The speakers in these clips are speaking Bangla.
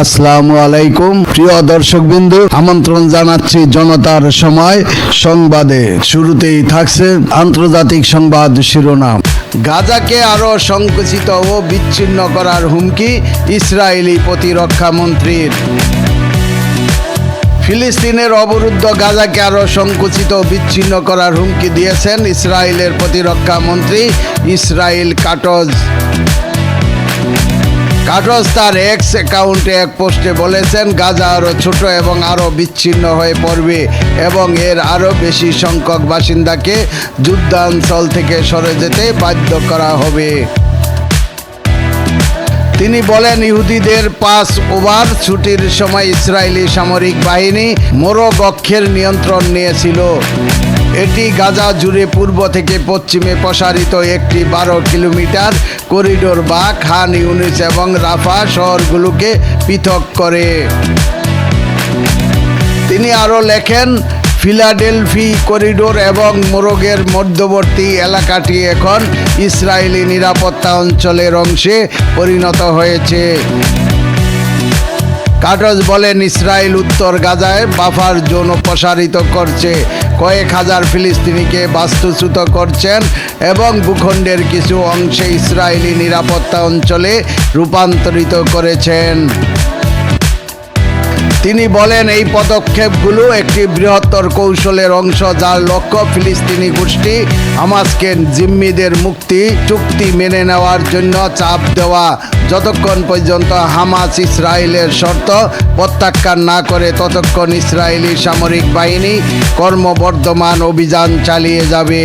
আসসালামু আলাইকুম। প্রিয় দর্শক বিন্দু আমন্ত্রণ জানাচ্ছি জনতার সময়। সংবাদে শুরুতেই থাকছে আন্তর্জাতিক সংবাদ শিরোনাম। গাজাকে আরও সংকুচিত ও বিচ্ছিন্ন করার হুমকি ইসরায়েলি প্রতিরক্ষা মন্ত্রীর। ফিলিস্তিনের অবরুদ্ধ গাজাকে আরও সংকুচিত বিচ্ছিন্ন করার হুমকি দিয়েছেন ইসরায়েলের প্রতিরক্ষা মন্ত্রী ইসরায়েল কাটজ। কাটস তার এক্স অ্যাকাউন্টে এক পোস্টে বলেছেন, গাজা আরও ছোট এবং আরও বিচ্ছিন্ন হয়ে পড়বে এবং এর আরও বেশি সংখ্যক বাসিন্দাকে যুদ্ধাঞ্চল থেকে সরে যেতে বাধ্য করা হবে। তিনি বলেন, ইহুদিদের পাস ওভার ছুটির সময় ইসরায়েলি সামরিক বাহিনী মোরগ অক্ষের নিয়ন্ত্রণ নিয়েছিল। এটি গাজা জুড়ে পূর্ব থেকে পশ্চিমে প্রসারিত একটি বারো কিলোমিটার করিডোর বা খান ইউনিস এবং রাফা শহরগুলোকে পৃথক করে। তিনি আরও লেখেন, ফিলাডেলফি করিডোর এবং মোরগের মধ্যবর্তী এলাকাটি এখন ইসরায়েলি নিরাপত্তা অঞ্চলের অংশে পরিণত হয়েছে। কাটজ বলেন ইসরায়েল উত্তর গাজায় বাফার জোন প্রসারিত করছে। কয়েক হাজার ফিলিস্তিনিকে বাস্তুচ্যুত করছেন এবং ভূখণ্ডের কিছু অংশে ইসরায়েলি নিরাপত্তা অঞ্চলে রূপান্তরিত করেছেন। তিনি বলেন, এই পদক্ষেপগুলো একটি বৃহত্তর কৌশলের অংশ যার লক্ষ্য ফিলিস্তিনি গোষ্ঠী হামাসকে জিম্মিদের মুক্তি, চুক্তি মেনে নেওয়ার জন্য চাপ দেওয়া। যতক্ষণ পর্যন্ত হামাস ইসরায়েলের শর্ত প্রত্যাখ্যান না করে, ততক্ষণ ইসরায়েলি সামরিক বাহিনী কর্মবর্ধমান অভিযান চালিয়ে যাবে।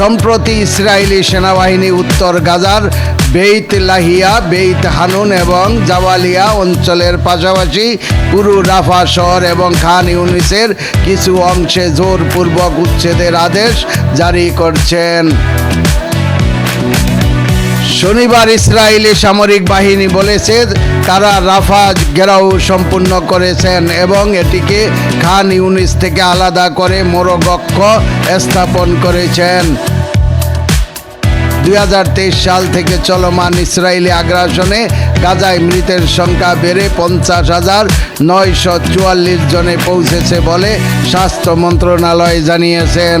সম্প্রতি ইসরায়েলি সেনাবাহিনী উত্তর গাজার বেইত লাহিয়া, বেইত হানুন এবং জাওয়ালিয়া অঞ্চলের পাশাপাশি পুরু রাফা শহর এবং খান ইউনিসের কিছু অংশে জোরপূর্বক উচ্ছেদের আদেশ জারি করছেন। শনিবার ইসরায়েলি সামরিক বাহিনী বলেছে তারা রাফা ঘেরাও সম্পূর্ণ করেছেন এবং এটিকে খান ইউনিস থেকে আলাদা করে মোরগক্ষ স্থাপন করেছেন। দু হাজার তেইশ সাল থেকে চলমান ইসরায়েলি আগ্রাসনে গাজায় মৃতের সংখ্যা বেড়ে পঞ্চাশ হাজার নয়শো চুয়াল্লিশ জনে পৌঁছেছে বলে স্বাস্থ্য মন্ত্রণালয় জানিয়েছেন।